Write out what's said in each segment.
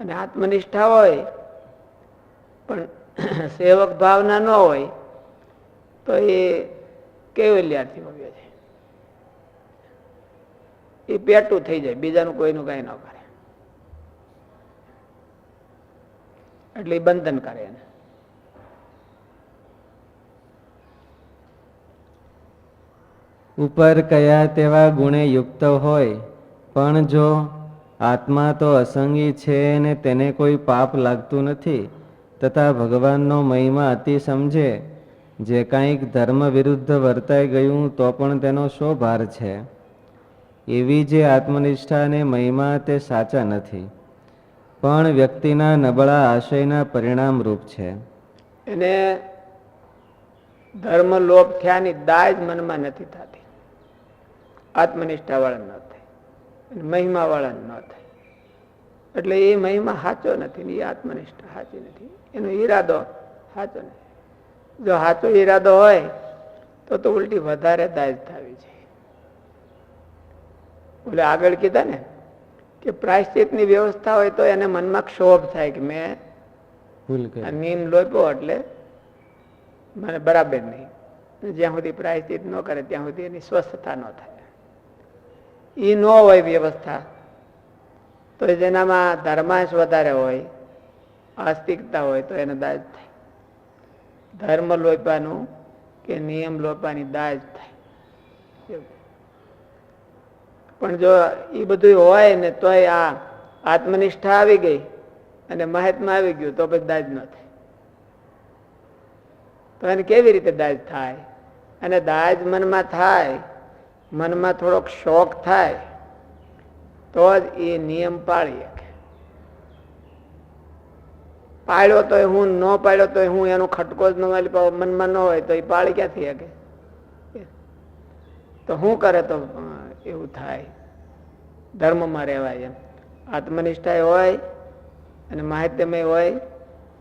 અને આત્મનિષ્ઠા હોય, પણ સેવક ભાવના ન હોય, તો એ કેવલ્યાર્થી ભવ્ય છે? એ પેટું થઈ જાય, બીજાનું કોઈનું કઈ ન કરે. એટલે બંધન કરે એને. ઉપર કયા તેવા ગુણે યુક્ત હોય, પણ જો આત્મા તો અસંગી છે ને તેને કોઈ પાપ લાગતું નથી, તથા ભગવાનનો મહિમા અતિ સમજે. જે કાંઈક ધર્મ વિરુદ્ધ વર્તાઈ ગયું તો પણ તેનો શો ભાર છે. એવી જે આત્મનિષ્ઠા અને મહિમા તે સાચા નથી. પણ વ્યક્તિના નબળા આશયના પરિણામ રૂપ છે. એને ધર્મ લોપ થયાની દાજ મનમાં નથી થતી. આત્મનિષ્ઠા વાળા ન મહિમા વાળા ન થાય. એટલે એ મહિમા સાચો નથી ને એ આત્મનિષ્ઠા સાચી નથી. એનો ઈરાદો સાચો નથી. જો સાચો ઈરાદો હોય તો તો ઉલટી વધારે દાજ થવી છે. ઓલે આગળ કીધા ને કે પ્રાયશ્ચિતની વ્યવસ્થા હોય તો એને મનમાં ક્ષોભ થાય કે મેં નીમ લોપ્યો એટલે મને બરાબર નહીં. જ્યાં સુધી પ્રાયશ્ચિત ન કરે ત્યાં સુધી એની સ્વસ્થતા ન થાય. એ ન હોય વ્યવસ્થા. તો જેનામાં ધર્માંશ વધારે હોય, આસ્તિકતા હોય, તો એને દાજ થાય. ધર્મ લોપાનું કે નિયમ લોપાની દાજ થાય. પણ જો એ બધું હોય ને તોય આ આત્મનિષ્ઠા આવી ગઈ અને મહાત્મા આવી ગયું, તો પછી દાજ ન થાય. તો એને કેવી રીતે દાજ થાય? અને દાજ મનમાં થાય મનમાં થોડોક શોખ થાય, તો જ એ નિયમ પાળી શકે પાળ્યો તો હું, ન પાળ્યો તો હું, એનો ખટકો જ ન પાસે મનમાં ન હોય, તો એ પાળી ક્યાંથી શકે? તો શું કરે તો એવું થાય. ધર્મમાં રહેવાય એમ. આત્મનિષ્ઠા હોય, અને માહિત્યમય હોય.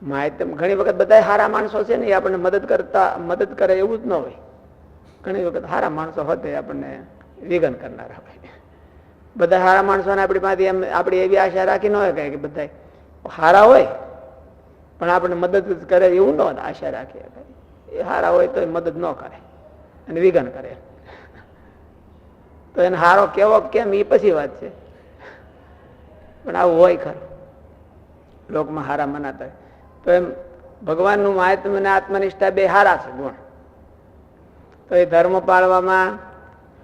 માહિત્યમ, ઘણી વખત બધા સારા માણસો છે ને, એ આપણને મદદ કરતા, મદદ કરે એવું જ ન હોય. ઘણી વખત સારા માણસો હોતે આપણને વિઘન કરનારા હોય. બધા સારા માણસોને આપણી પાસે એમ, આપણી એવી આશા રાખી ન હોય કે બધા સારા હોય, પણ આપણને મદદ જ કરે એવું ન આશા રાખીએ એ સારા હોય તો મદદ ન કરે અને વિઘન કરે. તો એને હારો કેવો કેમ એ પછી વાત છે. પણ આવું હોય ખરું. લોકમાં હારા મનાતા. તો એમ ભગવાનનું મહાત્મ અને આત્મનિષ્ઠા બે હારા છે ગુણ. તો એ ધર્મ પાળવામાં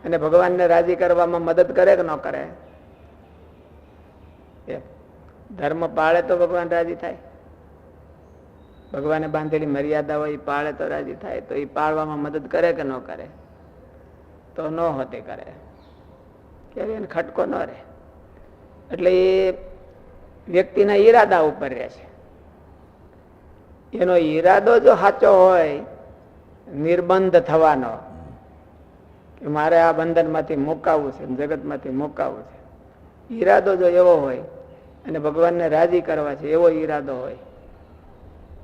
અને ભગવાનને રાજી કરવામાં મદદ કરે કે ન કરે? ધર્મ પાળે તો ભગવાન રાજી થાય. ભગવાને બાંધેલી મર્યાદા હોય, એ પાળે તો રાજી થાય. તો એ પાળવામાં મદદ કરે કે ન કરે? તો ન હોતી કરે. કે એને ખટકો ન રહે. એટલે એ વ્યક્તિના ઈરાદા ઉપર રહે છે. એનો ઈરાદો જો સાચો હોય નિર્બંધ થવાનો. કે મારે આ બંધનમાંથી મુકાવવું છે, જગતમાંથી મુકાવવું છે. ઈરાદો જો એવો હોય, અને ભગવાનને રાજી કરવા છે, એવો ઈરાદો હોય,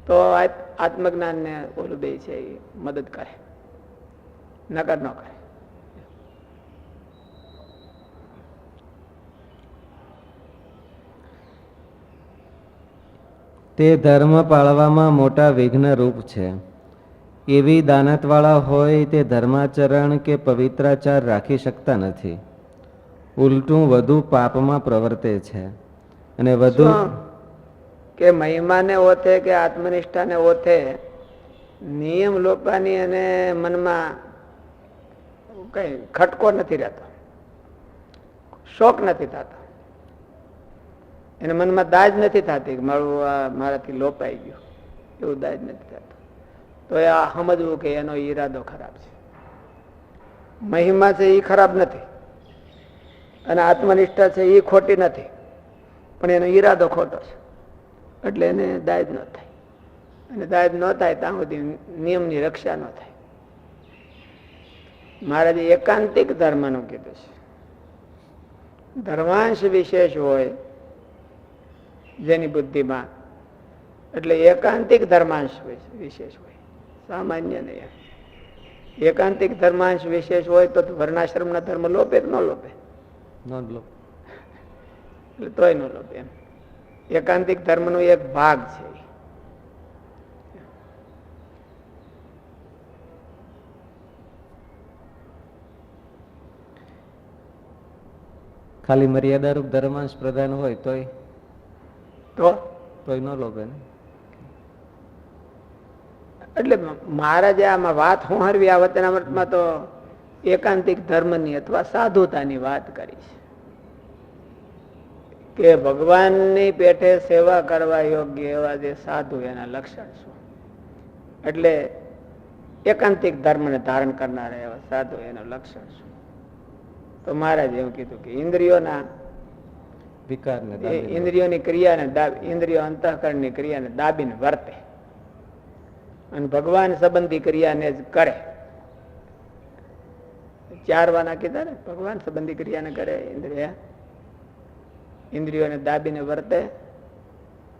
તો આત- આત્મજ્ઞાનને ઓલું બે છે, એ મદદ કરે. નકર ન કરે. તે ધર્મ પાળવામાં મોટા વિઘ્ન રૂપ છે. એવી દાનતવાળા હોય તે ધર્માચરણ કે પવિત્રાચાર રાખી શકતા નથી. ઉલટું વધુ પાપમાં પ્રવર્તે છે. અને વધુ કે મહિમાને ઓથે કે આત્મનિષ્ઠાને ઓથે? નિયમ લોપાની અને મનમાં કઈ ખટકો નથી રહેતો. શોક નથી થતો. એને મનમાં દાજ નથી થતી મારું આ મારાથી લોપાઈ ગયું. એવું દાજ નથી થતું. તો એ આ સમજવું કે એનો ઈરાદો ખરાબ છે. મહિમા છે એ ખરાબ નથી. અને આત્મનિષ્ઠા છે એ ખોટી નથી. પણ એનો ઈરાદો ખોટો છે. એટલે એને દાયજ ન થાય. અને દાયજ ન થાય ત્યાં સુધી નિયમની રક્ષા ન થાય. મહારાજે એકાંતિક ધર્મનું કીધું છે. ધર્માંશ વિશેષ હોય જેની બુદ્ધિમાં. એટલે એકાંતિક ધર્માંશ વિશેષ હોય. સામાન્ય નહીં એકાંતિક ધર્માંશ વિશેષ હોય તો વર્ણાશ્રમના ધર્મ લોપે કે ન લોપે? એટલે તોય ન લોપે એમ. એકાંતિક ધર્મનો એક ભાગ છે ખાલી મર્યાદારૂપ ધર્માંશ પ્રધાન હોય તોય તો? તોય ન લોભે ને? એટલે મહારાજે આમાં વાત હોહરવી આ વચનામૃતમાં તો એકાંતિક ધર્મની અથવા સાધુતાની વાત કરી છે કે ભગવાનની પેઠે સેવા કરવા યોગ્ય એવા જે સાધુ એના લક્ષણ શું? એટલે એકાંતિક ધર્મને ધારણ કરનારા એવા સાધુ એનું લક્ષણ શું? તો મહારાજે એવું કીધું કે ઇન્દ્રિયોના વિકારને. ઇન્દ્રિયોની ક્રિયાને ઇન્દ્રિયો અંતઃકરણની ક્રિયાને દાબીને વર્તે. અને ભગવાન સંબંધી ક્રિયાને જ કરે. ચાર વાના કીધા ને? ભગવાન સંબંધી ક્રિયાને કરે ઇન્દ્રિય. ઇન્દ્રિયોને દાબીને વર્તે.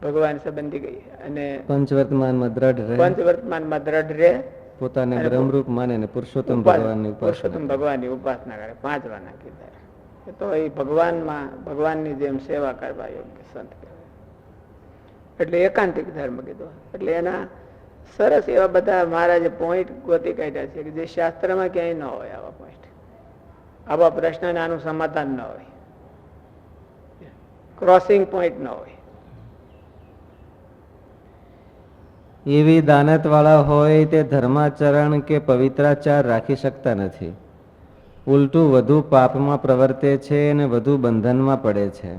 ભગવાન સંબંધી ગઈ અને પંચવર્તમાનમાં દ્રઢ રહે. પંચવર્તમાનમાં દ્રઢ રહે. પોતાને બ્રહ્મરૂપ માને ને પુરુષોત્તમ ભગવાનની પુરુષોત્તમ ઉપાસના ભગવાનની ઉપાસના કરે. પાંચ વાના કીધા. એ તો એ ભગવાનમાં ભગવાનની જેમ સેવા કરવા યોગ્ય સંત કહેવાય. એટલે એકાંતિક ધર્મ કીધો. એટલે એના સરસ એવા બધા મહારાજે પોઈન્ટ ગોતી કાઢ્યા છે કે જે શાસ્ત્રમાં ક્યાંય ન હોય આવા પોઈન્ટ આવા પ્રશ્નને આનું સમાધાન ન હોય. ક્રોસિંગ પોઈન્ટ ન હોય. એવી દાનતવાળા હોય તે ધર્માચરણ કે પવિત્રાચાર રાખી શકતા નથી. ઉલટું વધુ પાપમાં પ્રવર્તે છે અને વધુ બંધનમાં પડે છે.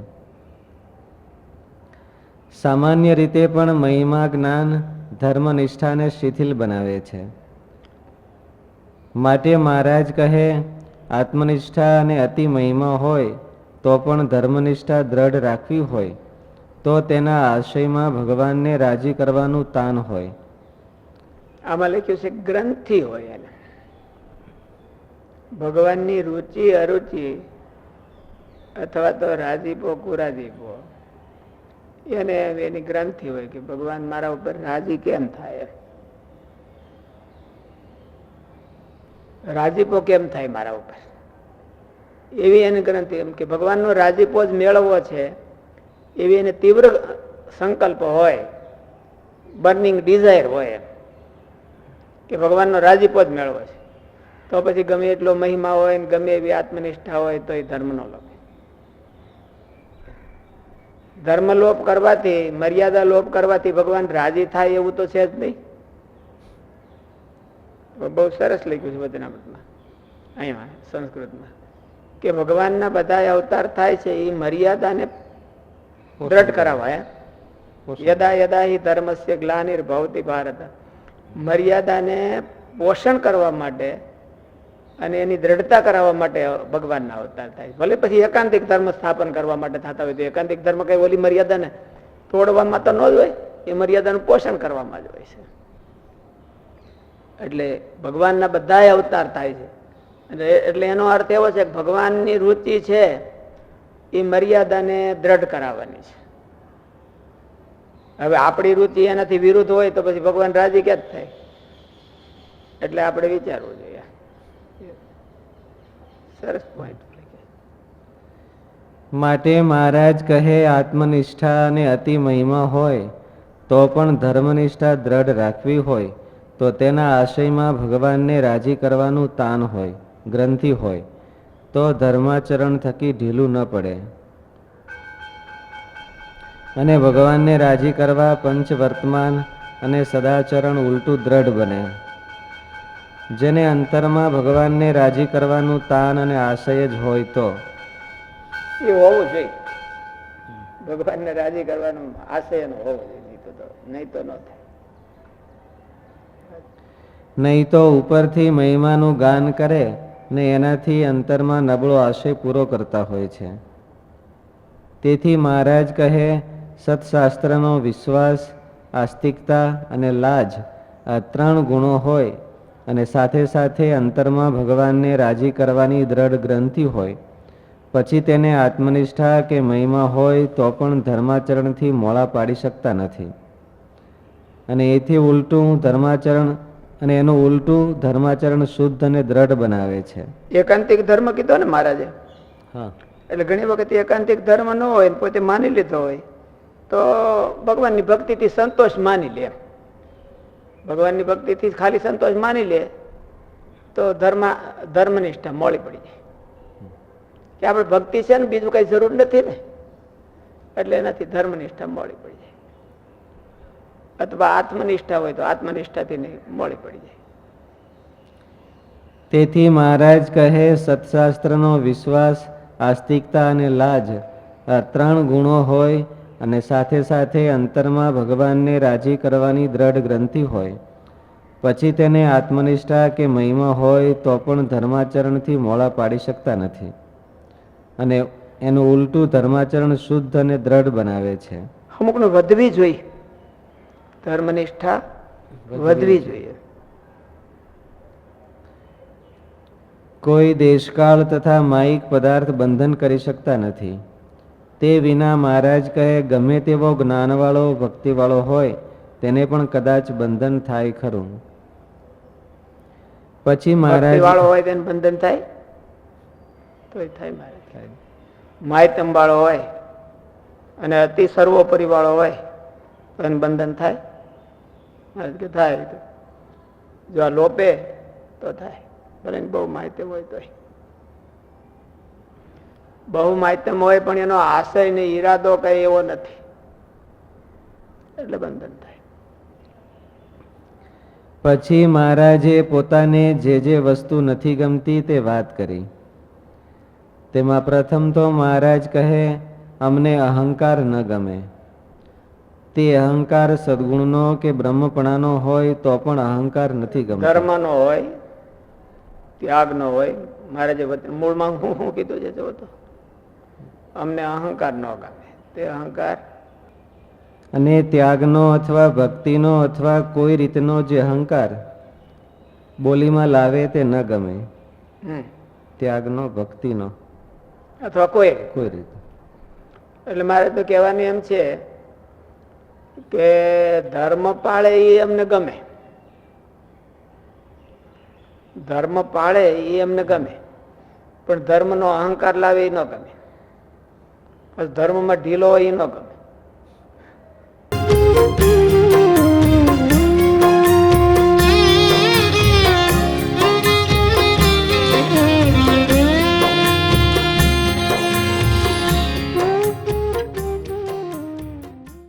સામાન્ય રીતે પણ મહિમા જ્ઞાન ધર્મનિષ્ઠાને શિથિલ બનાવે છે. માટે મહારાજ કહે, આત્મનિષ્ઠા અને અતિ મહિમા હોય, તો પણ ધર્મનિષ્ઠા દ્રઢ રાખવી હોય, તો તેના આશયમાં ભગવાનને રાજી કરવાનું તાન હોય. આમાં લખ્યું છે, ગ્રંથિ હોય એને. ભગવાનની રુચિ અરુચિ, અથવા તો રાજીપો, કુરાજીપો. એને એની ગ્રંથિ હોય કે ભગવાન મારા ઉપર રાજી કેમ થાય. રાજીપો કેમ થાય મારા ઉપર? એવી એની ગ્રંથિ એમ કે ભગવાનનો રાજીપો જ મેળવવો છે, એવી એને તીવ્ર સંકલ્પ હોય, બર્નિંગ ડિઝાયર હોય કે ભગવાનનો રાજીપો જ મેળવો છે. તો પછી ગમે એટલો મહિમા હોય ને ગમે એવી આત્મનિષ્ઠા હોય તો એ ધર્મ નો લોભ ધર્મ લોપ કરવાથી મર્યાદા લોપ કરવાથી ભગવાન રાજી થાય એવું તો છે જ નહીં? બહુ સરસ લખ્યું છે વચનામૃતમાં. અહીંયા સંસ્કૃતમાં. કે ભગવાનના બધા અવતાર થાય છે એ મર્યાદાને દ્રઢ કરાવાય યદા યદા હિ ધર્મસ્ય ગ્લાનિર્ભવતી ભારત. મર્યાદાને પોષણ કરવા માટે અને એની દ્રઢતા કરાવવા માટે ભગવાનના અવતાર થાય ભલે પછી એકાંતિક ધર્મ સ્થાપન કરવા માટે થતા હોય તો એકાંતિક ધર્મ કઈ ઓલી મર્યાદાને તોડવામાં તો ન જ હોય, એ મર્યાદાનું પોષણ કરવામાં જ હોય છે. એટલે ભગવાનના બધા અવતાર થાય છે. એટલે એનો અર્થ એવો છે કે ભગવાનની રુચિ છે, એ મર્યાદાને દ્રઢ કરાવવાની છે. હવે આપણી રુચિ એનાથી વિરુદ્ધ હોય તો પછી ભગવાન રાજી ક્યાં થાય? એટલે આપણે વિચારવું જોઈએ. સરસ પોઈન્ટ માટે મહારાજ કહે, આત્મનિષ્ઠા અને અતિ મહિમા હોય, તો પણ ધર્મનિષ્ઠા દ્રઢ રાખવી હોય, તો તેના આશયમાં ભગવાનને રાજી કરવાનું તાન હોય, ગ્રંથિ હોય, તો ધર્માચરણ થકી ઢીલું ન પડે. અને ભગવાનને રાજી કરવા પંચ વર્તમાન અને સદાચરણ ઉલટું દ્રઢ બને. જેને અંતરમાં ભગવાનને રાજી કરવાનું તાન અને આશય જ હોય તો. એ હોવું જોઈએ. ભગવાનને રાજી કરવાનું આશય હોવું જોઈએ નહીં તો ન થાય. નહીં તો ઉપરથી મહિમાનું ગાન કરે ને એનાથી અંતરમાં નબળો આશય પૂરો કરતા હોય છે. તેથી મહારાજ કહે સત્શાસ્ત્રનો વિશ્વાસ આસ્તિકતા અને લાજ આ ત્રણ ગુણો હોય અને સાથે સાથે અંતરમાં ભગવાનને રાજી કરવાની દ્રઢ ગ્રંથિ હોય. પછી તેને આત્મનિષ્ઠા કે મહિમા હોય તો પણ ધર્માચરણથી મોળા પાડી શકતા નથી. અને એથી ઉલટું ધર્માચરણ અને એનું ઉલટું ધર્માચરણ શુદ્ધ અને દ્રઢ બનાવે છે. એકાંતિક ધર્મ કીધો ને મહારાજે? હા. એટલે ઘણી વખત એકાંતિક ધર્મ ન હોય પોતે માની લીધો હોય. તો ભગવાનની ભક્તિથી સંતોષ માની લે. ભગવાનની ભક્તિથી ખાલી સંતોષ માની લે, તો ધર્મ, ધર્મનિષ્ઠા મોડી પડી જાય. કે આપણે ભક્તિ છે ને, બીજું કઈ જરૂર નથી ને. એટલે એનાથી ધર્મનિષ્ઠા મોડી પડી જાય. અથવા આત્મનિષ્ઠા હોય તો આત્મનિષ્ઠાથી મોડી પડી જાય. તેથી મહારાજ કહે, સત્શાસ્ત્રનો વિશ્વાસ, આસ્તિકતા અને લાજ આ ત્રણ ગુણો હોય અને સાથે સાથે અંતરમાં ભગવાનને રાજી કરવાની દ્રઢ ગ્રંથિ હોય. પછી તેને આત્મનિષ્ઠા કે મહિમા હોય તો પણ ધર્માચરણથી મોળા પાડી શકતા નથી. અને એનું ઉલટું ધર્માચરણ શુદ્ધ અને દ્રઢ બનાવે છે. અમુકનું વધવી જોઈએ. ધર્મનિષ્ઠા વધવી જોઈએ. કોઈ દેશકાળ તથા માયિક પદાર્થ બંધન કરી શકતા નથી. તે વિના મહારાજ કહે, ગમે તેવો જ્ઞાનવાળો, ભક્તિવાળો હોય, તેને પણ કદાચ બંધન થાય ખરું. પછી મહારાજ વાળો હોય તેને બંધન થાય? તો થાય મારે માયતમ વાળો હોય અને અતિ સર્વોપરી વાળો હોય, તો એને બંધન થાય? મહારાજ કે, થાય. જો આ લોપે, તો થાય. ભલે બહુ માહિતી હોય તો બહુ માધ્યમ હોય પણ એનો આશય ને ઈરાદો કઈ એવો નથી. એટલે બંધન થાય. પછી મહારાજે પોતાને જે જે વસ્તુ નથી ગમતી તે વાત કરી. તેમાં પ્રથમ તો મહારાજ કહે અમને અહંકાર ન ગમે. તે અહંકાર સદગુણનો કે બ્રહ્મપણાનો હોય તો પણ અહંકાર નથી ગમતો. ધર્મનો હોય ત્યાગનો હોય મહારાજે મૂળમાં હું કીધું છે અમને અહંકાર ન ગમે. તે અહંકાર અને ત્યાગનો અથવા ભક્તિનો અથવા કોઈ રીતનો જે અહંકાર બોલીમાં લાવે તે ન ગમે. ત્યાગનો ભક્તિનો. અથવા કોઈ કોઈ રીતે. એટલે મારે તો કહેવાનું એમ છે કે ધર્મ પાળે એ અમને ગમે. ધર્મ પાળે એ અમને ગમે. પણ ધર્મનો અહંકાર લાવે એ ન ગમે. ધર્મમાં ઢીલો એ ન ગમે